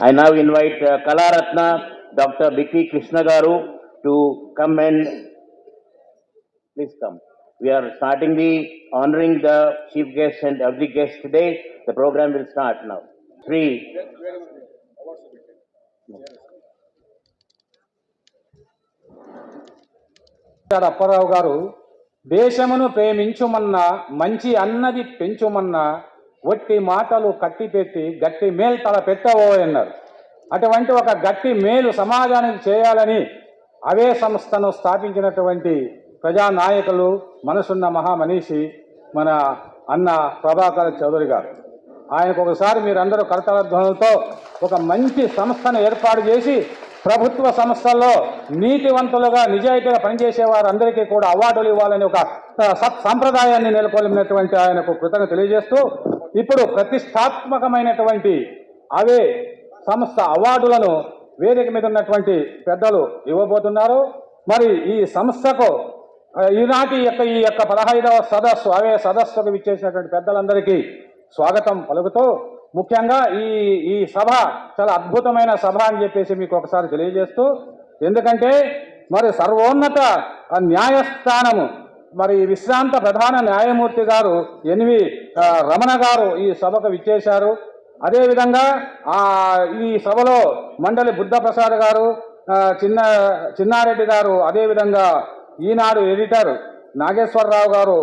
I now invite uh, Kalaratna, Dr. Biki Krishna Garu to come and please come. We are starting the honoring the chief guest and every guest today. The program will start now. Three. Doctor Apparao garu దేశమును ప్రేమించుమన్నా మంచి అన్నది పెంచుమన్నా ఒట్టి మాటలు కట్టి పెట్టి గట్టి మేలు తల పెట్టవో అన్నారు. అటువంటి ఒక గట్టి మేలు సమాజానికి చేయాలని అవే సంస్థను స్థాపించినటువంటి ప్రజానాయకులు మనసున్న మహామనీషి మన అన్న ప్రభాకర్ చౌదరి గారు. ఆయనకు ఒకసారి మీరందరూ కరతలధ్వనులతో ఒక మంచి సంస్థను ఏర్పాటు చేసి ప్రభుత్వ సంస్థల్లో నీతివంతులుగా నిజాయితీగా పనిచేసే వారందరికీ కూడా అవార్డులు ఇవ్వాలని ఒక సత్ సాంప్రదాయాన్ని నెలకొల్పినటువంటి ఆయనకు కృతజ్ఞత తెలియజేస్తూ ఇప్పుడు ప్రతిష్టాత్మకమైనటువంటి అవే సంస్థ అవార్డులను వేదిక మీద ఉన్నటువంటి పెద్దలు ఇవ్వబోతున్నారు. మరి ఈ సంస్థకు ఈనాటి యొక్క ఈ యొక్క పదహైదవ సదస్సు అవే సదస్సుకు విచ్చేసినటువంటి పెద్దలందరికీ స్వాగతం పలుకుతూ ముఖ్యంగా ఈ ఈ సభ చాలా అద్భుతమైన సభ అని చెప్పేసి మీకు ఒకసారి తెలియజేస్తూ ఎందుకంటే మరి సర్వోన్నత న్యాయస్థానము మరి విశ్రాంత ప్రధాన న్యాయమూర్తి గారు ఎన్వి రమణ గారు ఈ సభకు విచ్చేశారు. అదేవిధంగా ఆ ఈ సభలో మండలి బుద్ధప్రసాద్ గారు చిన్న చిన్నారెడ్డి గారు అదేవిధంగా ఈనాడు ఎడిటర్ నాగేశ్వరరావు గారు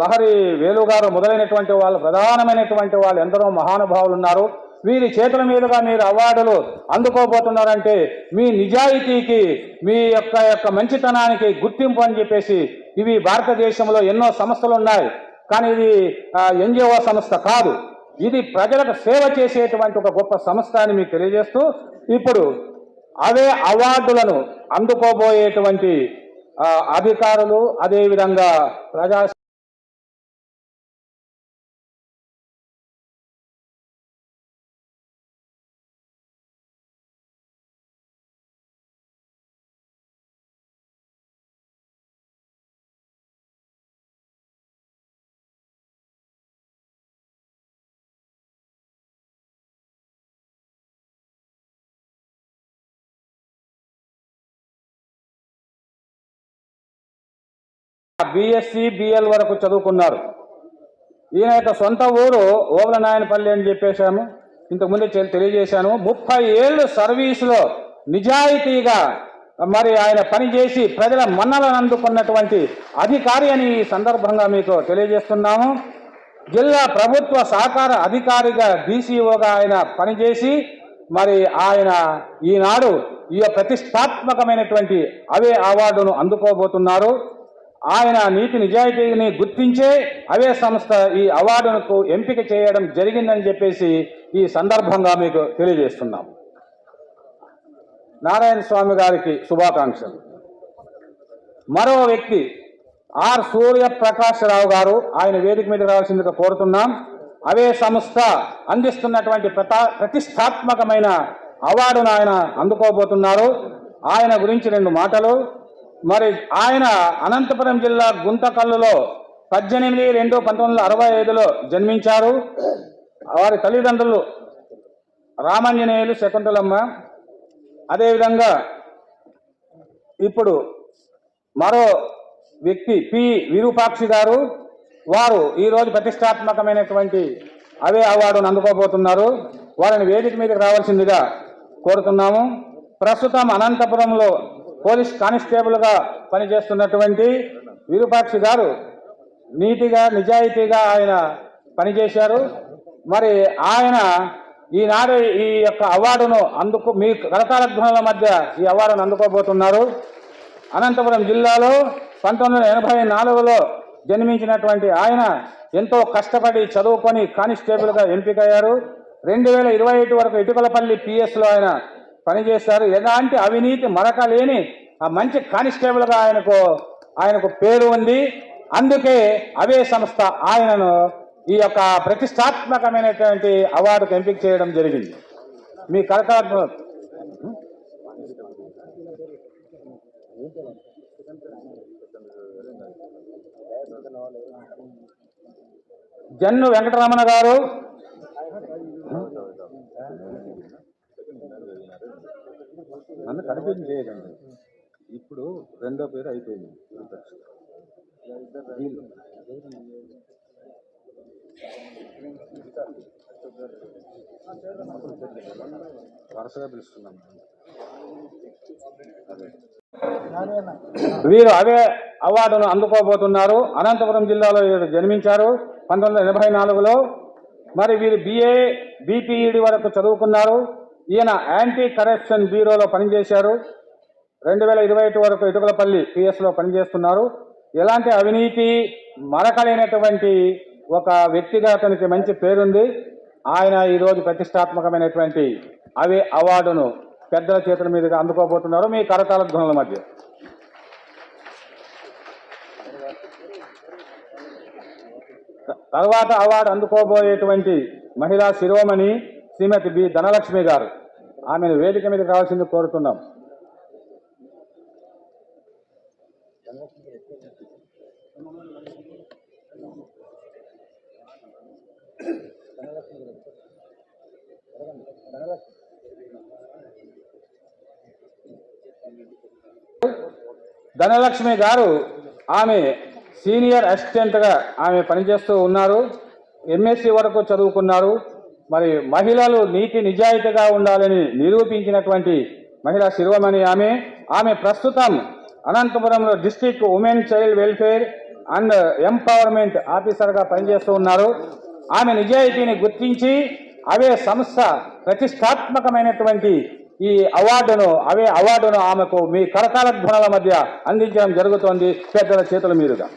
లహరి వేలు గారు మొదలైనటువంటి వాళ్ళు ప్రధానమైనటువంటి వాళ్ళు ఎందరో మహానుభావులు ఉన్నారు. వీరి చేతుల మీదుగా మీరు అవార్డులు అందుకోబోతున్నారంటే మీ నిజాయితీకి మీ యొక్క యొక్క మంచితనానికి గుర్తింపు అని చెప్పేసి ఇవి భారతదేశంలో ఎన్నో సంస్థలు ఉన్నాయి. కానీ ఇది ఎన్జిఓ సంస్థ కాదు. ఇది ప్రజలకు సేవ చేసేటువంటి ఒక గొప్ప సంస్థ అని మీకు తెలియజేస్తూ ఇప్పుడు అవే అవార్డులను అందుకోబోయేటువంటి అధికారులు అదేవిధంగా ప్రజా బిఎస్సి బిఎల్ వరకు చదువుకున్నారు. ఈయన యొక్క సొంత ఊరు ఓగలనాయనపల్లి అని చెప్పేశాము ఇంతకుముందే తెలియజేశాను. ముప్పై ఏళ్ళు సర్వీసులో నిజాయితీగా మరి ఆయన పనిచేసి ప్రజల మన్నలను అందుకున్నటువంటి అధికారి అని ఈ సందర్భంగా మీకు తెలియజేస్తున్నాము. జిల్లా ప్రభుత్వ సహకార అధికారిగా డీసీఓగా ఆయన పనిచేసి మరి ఆయన ఈనాడు ఈ ప్రతిష్టాత్మకమైనటువంటి అవే అవార్డును అందుకోబోతున్నారు. ఆయన నీతి నిజాయితీని గుర్తించే అవే సంస్థ ఈ అవార్డునకు ఎంపిక చేయడం జరిగిందని చెప్పేసి ఈ సందర్భంగా మీకు తెలియజేస్తున్నాం నారాయణ స్వామి గారికి శుభాకాంక్షలు. మరో వ్యక్తి ఆర్ సూర్య సూర్యప్రకాశరావు గారు ఆయన వేదిక మీద రావాల్సిందిగా కోరుతున్నాం. అవే సంస్థ అందిస్తున్నటువంటి ప్రతిష్టాత్మకమైన అవార్డును ఆయన అందుకోబోతున్నారు. ఆయన గురించి రెండు మాటలు. మరి ఆయన అనంతపురం జిల్లా గుంతకల్లులో పద్దెనిమిది రెండు పంతొమ్మిది వందల అరవై ఐదులో జన్మించారు. వారి తల్లిదండ్రులు రామాంజనేయులు శకుంతలమ్మ. అదేవిధంగా ఇప్పుడు మరో వ్యక్తి పి విరూపాక్షి గారు. వారు ఈరోజు ప్రతిష్టాత్మకమైనటువంటి అవే అవార్డును అందుకోబోతున్నారు. వారిని వేదిక మీదకి రావాల్సిందిగా కోరుతున్నాము. ప్రస్తుతం అనంతపురంలో పోలీస్ కానిస్టేబుల్గా పనిచేస్తున్నటువంటి విరూపాక్షి గారు నీటిగా నిజాయితీగా ఆయన పనిచేశారు. మరి ఆయన ఈనాడు ఈ యొక్క అవార్డును అందుకు మీ కరతాళధ్వనుల మధ్య ఈ అవార్డును అందుకోబోతున్నారు. అనంతపురం జిల్లాలో పంతొమ్మిది వందల ఎనభై నాలుగులో జన్మించినటువంటి ఆయన ఎంతో కష్టపడి చదువుకొని కానిస్టేబుల్గా ఎంపికయ్యారు. రెండు వేల ఇరవై ఒకటి వరకు ఇటుకలపల్లి పిఎస్లో ఆయన పనిచేశారు ఎలాంటి అవినీతి మరక లేని ఆ మంచి కానిస్టేబుల్గా ఆయనకు ఆయనకు పేరు ఉంది. అందుకే అవే సంస్థ ఆయనను ఈ యొక్క ప్రతిష్టాత్మకమైనటువంటి అవార్డుకు ఎంపిక చేయడం జరిగింది. మీ కరతాత్మ జన్ను వెంకటరమణ గారు నన్ను కన్ఫ్యూజ్ చేయకండి. ఇప్పుడు రెండో పేరు అయిపోయింది. వీళ్ళు. వరుసగా పిలుస్తున్నాం. వీరు అవే అవార్డును అందుకోబోతున్నారు. అనంతపురం జిల్లాలో వీరు జన్మించారు. పంతొమ్మిది వందల ఎనభై నాలుగులో. మరి వీరు బిఏ బీపీఈడి వరకు చదువుకున్నారు. ఈయన యాంటీ కరప్షన్ బ్యూరోలో పనిచేశారు. రెండు వేల ఇరవై ఒకటి వరకు ఇటుకలపల్లి పిఎస్లో పనిచేస్తున్నారు. ఎలాంటి అవినీతి మరకలేనటువంటి ఒక వ్యక్తిగా అతనికి మంచి పేరుంది. ఆయన ఈరోజు ప్రతిష్టాత్మకమైనటువంటి అవి అవార్డును పెద్దల చేతుల మీదుగా అందుకోబోతున్నారు. మీ కరతాల ధ్వనుల మధ్య. తర్వాత అవార్డు అందుకోబోయేటువంటి మహిళా శిరోమణి శ్రీమతి బి ధనలక్ష్మి గారు. ఆమెను వేదిక మీద కావాల్సింది కోరుతున్నాం. ధనలక్ష్మి గారు ఆమె సీనియర్ అసిస్టెంట్గా ఆమె పనిచేస్తూ ఉన్నారు. ఎంఎస్సి వరకు చదువుకున్నారు. మరి మహిళలు నీతి నిజాయితీగా ఉండాలని నిరూపించినటువంటి మహిళా శిరోమణి ఆమె. ఆమె ప్రస్తుతం అనంతపురంలో district women child welfare and empowerment ఆఫీసర్గా పనిచేస్తూ ఉన్నారు. ఆమె నిజాయితీని గుర్తించి అవే సంస్థ ప్రతిష్టాత్మకమైనటువంటి ఈ అవార్డును అవే అవార్డును ఆమెకు మీ కరతాల ధ్వనుల మధ్య అందించడం జరుగుతోంది. పెద్దల చేతుల మీదుగా.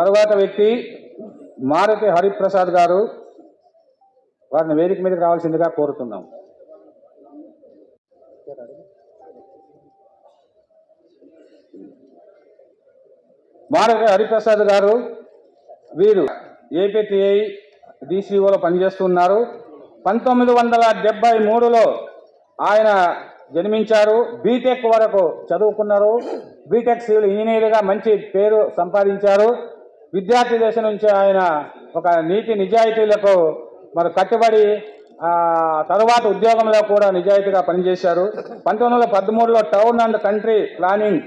తరువాత వ్యక్తి మారుతి హరిప్రసాద్ గారు వారిని వేదిక మీదకి రావాల్సిందిగా కోరుతున్నాం. మారుతి హరిప్రసాద్ గారు వీరు ఏపీటీఐ డిసిఓలో పనిచేస్తున్నారు. పంతొమ్మిది వందల డెబ్బై మూడులో ఆయన జన్మించారు. బీటెక్ వరకు చదువుకున్నారు. బీటెక్ సివిల్ ఇంజనీర్గా మంచి పేరు సంపాదించారు. విద్యార్థి దశ నుంచి ఆయన ఒక నీతి నిజాయితీలకు మరి కట్టుబడి తరువాత ఉద్యోగంలో కూడా నిజాయితీగా పనిచేశారు. పంతొమ్మిది వందల పదమూడులో టౌన్ అండ్ కంట్రీ ప్లానింగ్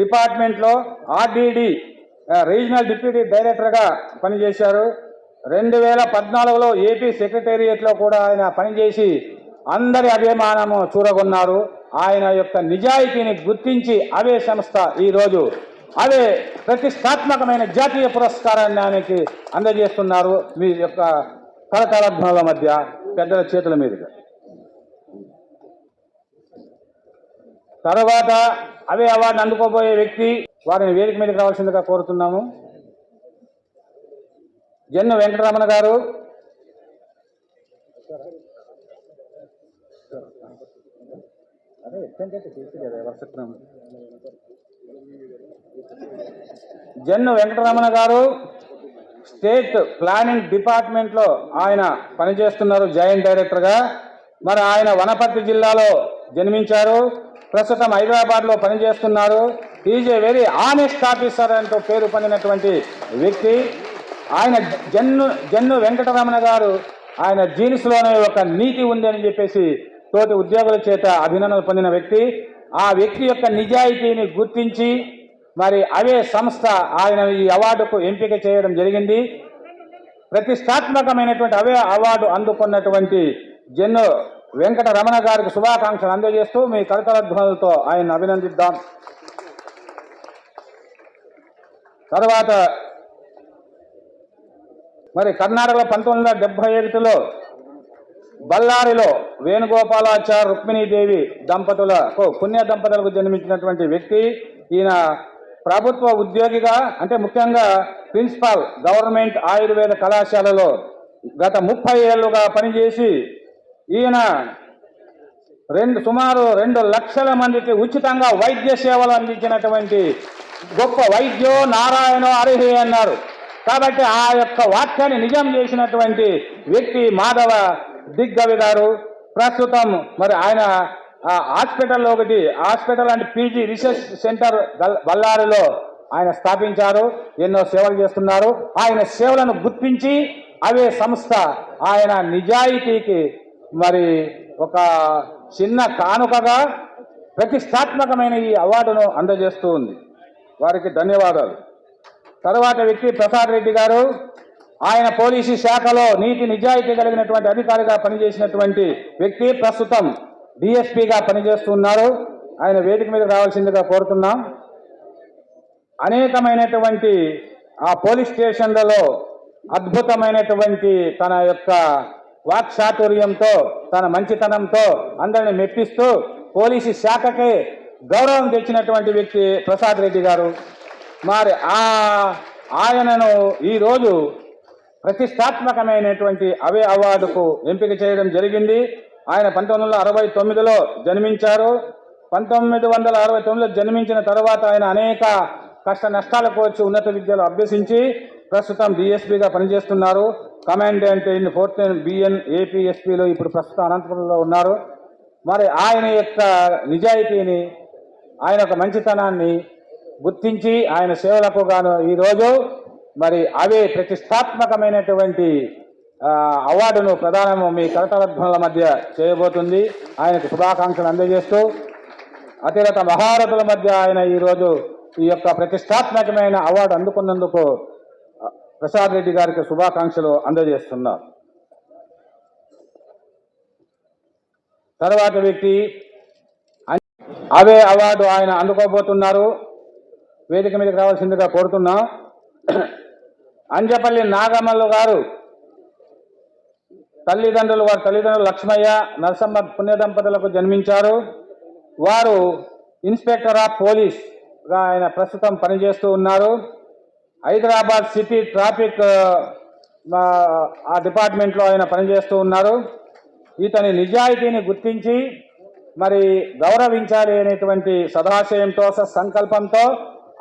డిపార్ట్మెంట్లో ఆర్డీడీ రీజనల్ డిప్యూటీ డైరెక్టర్గా పనిచేశారు. రెండు వేల పద్నాలుగులో ఏపీ సెక్రటేరియట్లో కూడా ఆయన పనిచేసి అందరి అభిమానము చూరగొన్నారు. ఆయన యొక్క నిజాయితీని గుర్తించి అవే సంస్థ ఈరోజు అదే ప్రతిష్టాత్మకమైన జాతీయ పురస్కారాన్ని ఆయనకి అందజేస్తున్నారు మీ యొక్క కరతాళధ్వనుల మధ్య పెద్దల చేతుల మీదుగా. తర్వాత అవే అవార్డు అందుకోబోయే వ్యక్తి వారిని వేదిక మీదకి రావాల్సిందిగా కోరుతున్నాము. జన్ను వెంకటరమణ గారు. అదే ఎక్స్టెంట్ చేసి కదా వర్షక్రమం జన్ను వెంకటరమణ గారు స్టేట్ ప్లానింగ్ డిపార్ట్మెంట్లో ఆయన పనిచేస్తున్నారు జాయింట్ డైరెక్టర్గా. మరి ఆయన వనపర్తి జిల్లాలో జన్మించారు ప్రస్తుతం హైదరాబాద్లో పనిచేస్తున్నారు. Is a very honest officer అంటూ పేరు పొందినటువంటి వ్యక్తి. ఆయన జన్ను జన్ను వెంకటరమణ గారు ఆయన జీన్స్లోనే ఒక నీతి ఉంది అని చెప్పేసి తోటి ఉద్యోగుల చేత అభినందనలు పొందిన వ్యక్తి. ఆ వ్యక్తి యొక్క నిజాయితీని గుర్తించి మరి అవే సంస్థ ఆయన ఈ అవార్డుకు ఎంపిక చేయడం జరిగింది. ప్రతిష్టాత్మకమైనటువంటి అవే అవార్డు అందుకున్నటువంటి జన్ను వెంకట రమణ గారికి శుభాకాంక్షలు అందజేస్తూ మీ కరతరధ్వనులతో ఆయన అభినందిద్దాం. తర్వాత మరి కర్ణాటకలో పంతొమ్మిది వందల డెబ్బై ఒకటిలో బళ్ళారిలో వేణుగోపాలాచార్య రుక్మిణీదేవి దంపతులకు పుణ్య దంపతులకు జన్మించినటువంటి వ్యక్తి. ఈయన ప్రభుత్వ ఉద్యోగిగా అంటే ముఖ్యంగా ప్రిన్సిపాల్ గవర్నమెంట్ ఆయుర్వేద కళాశాలలో గత ముప్పై ఏళ్ళుగా పనిచేసి ఈయన రెండు సుమారు రెండు లక్షల మందికి ఉచితంగా వైద్య సేవలు అందించినటువంటి గొప్ప వైద్యో నారాయణో అర్హి అన్నారు. కాబట్టి ఆ యొక్క వాక్యాన్ని నిజం చేసినటువంటి వ్యక్తి మాధవ దిగ్గవి గారు. ప్రస్తుతం మరి ఆయన ఆ హాస్పిటల్లో ఒకటి hospital and PG research centre గల్- బళ్ళారిలో ఆయన స్థాపించారు ఎన్నో సేవలు చేస్తున్నారు. ఆయన సేవలను గుర్తించి అవే సంస్థ ఆయన నిజాయితీకి మరి ఒక చిన్న కానుకగా ప్రతిష్టాత్మకమైన ఈ అవార్డును అందజేస్తూ ఉంది. వారికి ధన్యవాదాలు. తర్వాత వ్యక్తి ప్రసాద్ రెడ్డి గారు ఆయన పోలీసు శాఖలో నీతి నిజాయితీ కలిగినటువంటి అధికారిగా పనిచేసినటువంటి వ్యక్తి ప్రస్తుతం డిఎస్పీగా పనిచేస్తున్నారు. ఆయన వేదిక మీద రావాల్సిందిగా కోరుతున్నాం. అనేకమైనటువంటి ఆ పోలీస్ స్టేషన్లలో అద్భుతమైనటువంటి తన యొక్క వాక్చాతుర్యంతో తన మంచితనంతో అందరిని మెప్పిస్తూ పోలీసు శాఖకే గౌరవం తెచ్చినటువంటి వ్యక్తి ప్రసాద్ రెడ్డి గారు. మరి ఆ ఆయనను ఈరోజు ప్రతిష్టాత్మకమైనటువంటి అవే అవార్డుకు ఎంపిక చేయడం జరిగింది. ఆయన పంతొమ్మిది వందల అరవై తొమ్మిదిలో జన్మించారు. పంతొమ్మిది వందల అరవై తొమ్మిదిలో జన్మించిన తర్వాత ఆయన అనేక కష్ట నష్టాలకు వచ్చి ఉన్నత విద్యలో అభ్యసించి ప్రస్తుతం డిఎస్పీగా పనిచేస్తున్నారు. కమాండెంట్ ఇన్ ఫోర్త్ బిఎన్ ఏపీఎస్పీలో ఇప్పుడు ప్రస్తుతం అనంతపురంలో ఉన్నారు. మరి ఆయన యొక్క నిజాయితీని ఆయన యొక్క మంచితనాన్ని గుర్తించి ఆయన సేవలకు గాను ఈరోజు మరి అవే ప్రతిష్టాత్మకమైనటువంటి అవార్డును ప్రధానము మీ కరతలధ్వనుల మధ్య చేయబోతుంది. ఆయనకు శుభాకాంక్షలు అందజేస్తూ అతిరత మహారథుల మధ్య ఆయన ఈరోజు ఈ యొక్క ప్రతిష్టాత్మకమైన అవార్డు అందుకున్నందుకు ప్రసాద్ రెడ్డి గారికి శుభాకాంక్షలు అందజేస్తున్నా. తర్వాత వ్యక్తి అదే అవే అవార్డు ఆయన అందుకోబోతున్నారు. వేదిక మీదకి రావాల్సిందిగా కోరుతున్నాం. అంజపల్లి నాగమల్లు గారు తల్లిదండ్రులు వారి తల్లిదండ్రులు లక్ష్మయ్య నరసమ్మ పుణ్య దంపతులకు జన్మించారు. వారు ఇన్స్పెక్టర్ ఆఫ్ పోలీస్గా ఆయన ప్రస్తుతం పనిచేస్తూ ఉన్నారు. హైదరాబాద్ సిటీ ట్రాఫిక్ ఆ, డిపార్ట్మెంట్లో ఆయన పనిచేస్తూ ఉన్నారు. ఇతని నిజాయితీని గుర్తించి మరి గౌరవించాలి అనేటువంటి సదాశయంతో సంకల్పంతో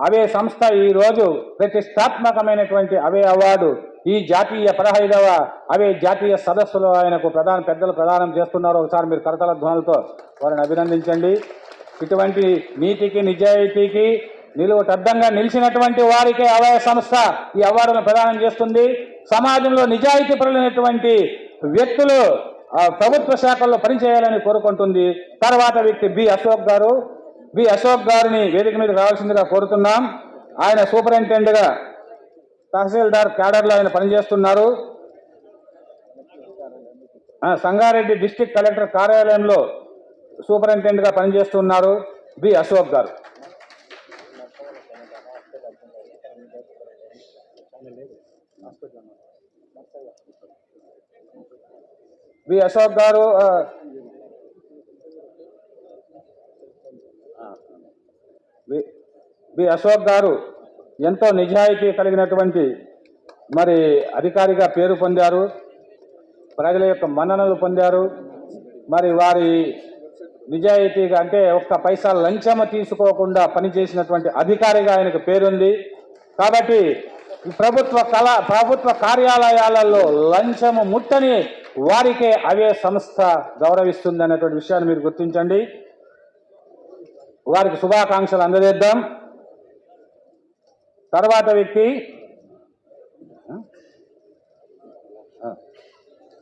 అవే సంస్థ ఈరోజు ప్రతిష్టాత్మకమైనటువంటి అవే అవార్డు ఈ జాతీయ పదహైదవ అవే జాతీయ సదస్సులో ఆయనకు ప్రధాన పెద్దలు ప్రదానం చేస్తున్నారు. ఒకసారి మీరు కరతల ధ్వనులతో వారిని అభినందించండి. ఇటువంటి నీతికి నిజాయితీకి నిలువటద్దంగా నిలిచినటువంటి వారికే అవయ సంస్థ ఈ అవార్డును ప్రదానం చేస్తుంది. సమాజంలో నిజాయితీ పరులైనటువంటి వ్యక్తులు ప్రభుత్వ శాఖల్లో పనిచేయాలని కోరుకుంటుంది. తర్వాత వ్యక్తి బి అశోక్ గారు. బి అశోక్ గారిని వేదిక మీద రావాల్సిందిగా కోరుతున్నాం. ఆయన సూపరింటెండెంట్గా తహసీల్దార్ క్యాడర్లో ఆయన పనిచేస్తున్నారు. సంగారెడ్డి డిస్టిక్ కలెక్టర్ కార్యాలయంలో సూపరింటెండెంట్గా పనిచేస్తున్నారు B Ashok garu. B Ashok garu B- B Ashok garu ఎంతో నిజాయితీ కలిగినటువంటి మరి అధికారిగా పేరు పొందారు ప్రజల యొక్క మన్ననలు పొందారు మరి వారి నిజాయితీగా అంటే ఒక్క పైసా లంచము తీసుకోకుండా పనిచేసినటువంటి అధికారిగా ఆయనకు పేరుంది. కాబట్టి ఈ ప్రభుత్వ కళ ప్రభుత్వ కార్యాలయాలలో లంచము ముట్టని వారికే అవే సంస్థ గౌరవిస్తుంది అనేటువంటి విషయాన్ని మీరు గుర్తించండి. వారికి శుభాకాంక్షలు అందజేద్దాం. తర్వాత వ్యక్తి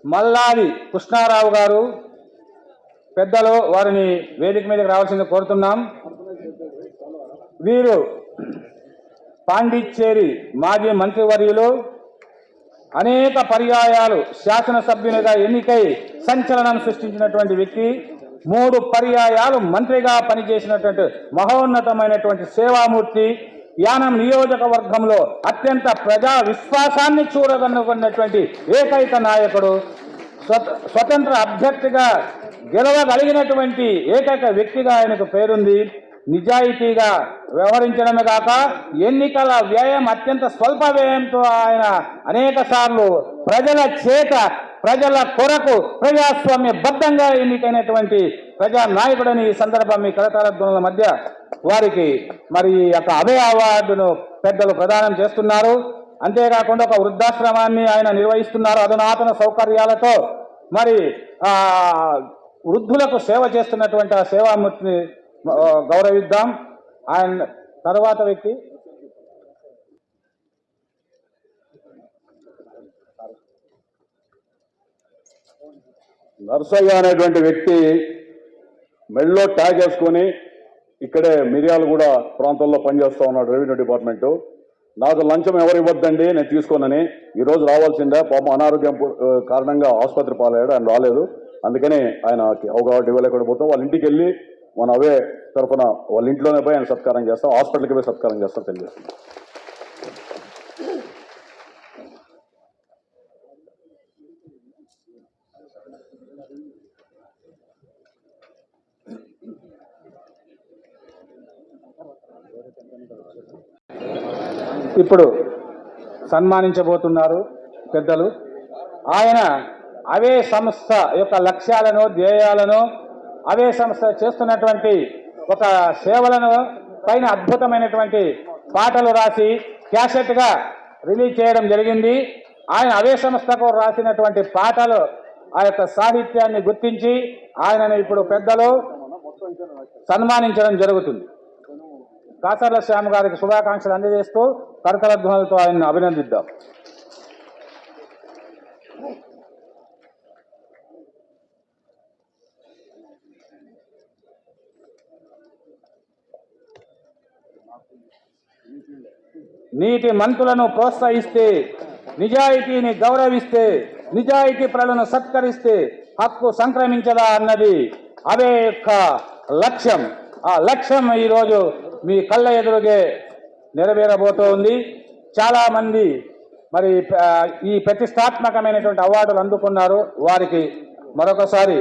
మల్లాది కృష్ణారావు గారు పెద్దలు వారిని వేదిక మీదకి రావాల్సింది కోరుతున్నాం. వీరు పాండిచ్చేరి మాజీ మంత్రివర్యులు అనేక పర్యాయాలు శాసనసభ్యునిగా ఎన్నికై సంచలనం సృష్టించినటువంటి వ్యక్తి మూడు పర్యాయాలు మంత్రిగా పనిచేసినటువంటి మహోన్నతమైనటువంటి సేవామూర్తి యానం నియోజకవర్గంలో అత్యంత ప్రజా విశ్వాసాన్ని చూడగనుకున్నటువంటి ఏకైక నాయకుడు స్వత- స్వతంత్ర అభ్యర్థిగా గెలవగలిగినటువంటి ఏకైక వ్యక్తిగా ఆయనకు పేరుంది. నిజాయితీగా వ్యవహరించడమే కాక ఎన్నికల వ్యయం అత్యంత స్వల్ప వ్యయంతో ఆయన అనేక ప్రజల చేత ప్రజల కొరకు ప్రజాస్వామ్య బద్ధంగా ఎన్నికైనటువంటి ప్రజా నాయకుడని ఈ సందర్భం మీ కరతాల మధ్య వారికి మరి ఈ యొక్క అభయ అవార్డును పెద్దలు ప్రదానం చేస్తున్నారు. అంతేకాకుండా ఒక వృద్ధాశ్రమాన్ని ఆయన నిర్వహిస్తున్నారు. అధునాతన సౌకర్యాలతో మరి ఆ వృద్ధులకు సేవ చేస్తున్నటువంటి ఆ సేవామూర్తిని గౌరవిద్దాం. ఆయన తర్వాత వ్యక్తి నర్సయ్య అనేటువంటి వ్యక్తి మెడలో ట్యాగ్ వేసుకొని ఇక్కడే మిర్యాలగూడ ప్రాంతంలో పనిచేస్తూ ఉన్నాడు రెవెన్యూ డిపార్ట్మెంట్. నాకు లంచం ఎవరు ఇవ్వద్దండి నేను తీసుకోనని. ఈరోజు రావాల్సిందే పాపం అనారోగ్యం కారణంగా ఆసుపత్రి పాలయ్యాడు ఆయన రాలేదు. అందుకని ఆయన అవగాహన ఇవ్వలేకుండా పోతాం వాళ్ళ ఇంటికి వెళ్ళి మన అవే తరఫున వాళ్ళ ఇంట్లోనే పోయి ఆయన సత్కారం చేస్తాం హాస్పిటల్కి పోయి సత్కారం చేస్తాం తెలియజేస్తాం ఇప్పుడు సన్మానించబోతున్నారు పెద్దలు. ఆయన అవే సంస్థ యొక్క లక్ష్యాలను ధ్యేయాలను అవే సంస్థ చేస్తున్నటువంటి ఒక సేవలను పైన అద్భుతమైనటువంటి పాటలు రాసి క్యాసెట్గా రిలీజ్ చేయడం జరిగింది. ఆయన అవే సంస్థకు రాసినటువంటి పాటలు ఆ యొక్క సాహిత్యాన్ని గుర్తించి ఆయనను ఇప్పుడు పెద్దలు సన్మానించడం జరుగుతుంది. కాసర్ల శ్యామ్ గారికి శుభాకాంక్షలు అందజేస్తూ కరకల ఆయన్ని అభినందిద్దాం. నీటి మంతులను ప్రోత్సహిస్తే నిజాయితీని గౌరవిస్తే నిజాయితీ ప్రజలను సత్కరిస్తే హక్కు సంక్రమించదా అన్నది అవే యొక్క లక్ష్యం. ఆ లక్ష్యం ఈరోజు మీ కళ్ళ ఎదురుగే నెరవేరబోతోంది. చాలా మంది మరి ఈ ప్రతిష్టాత్మకమైనటువంటి అవార్డులు అందుకున్నారు. వారికి మరొకసారి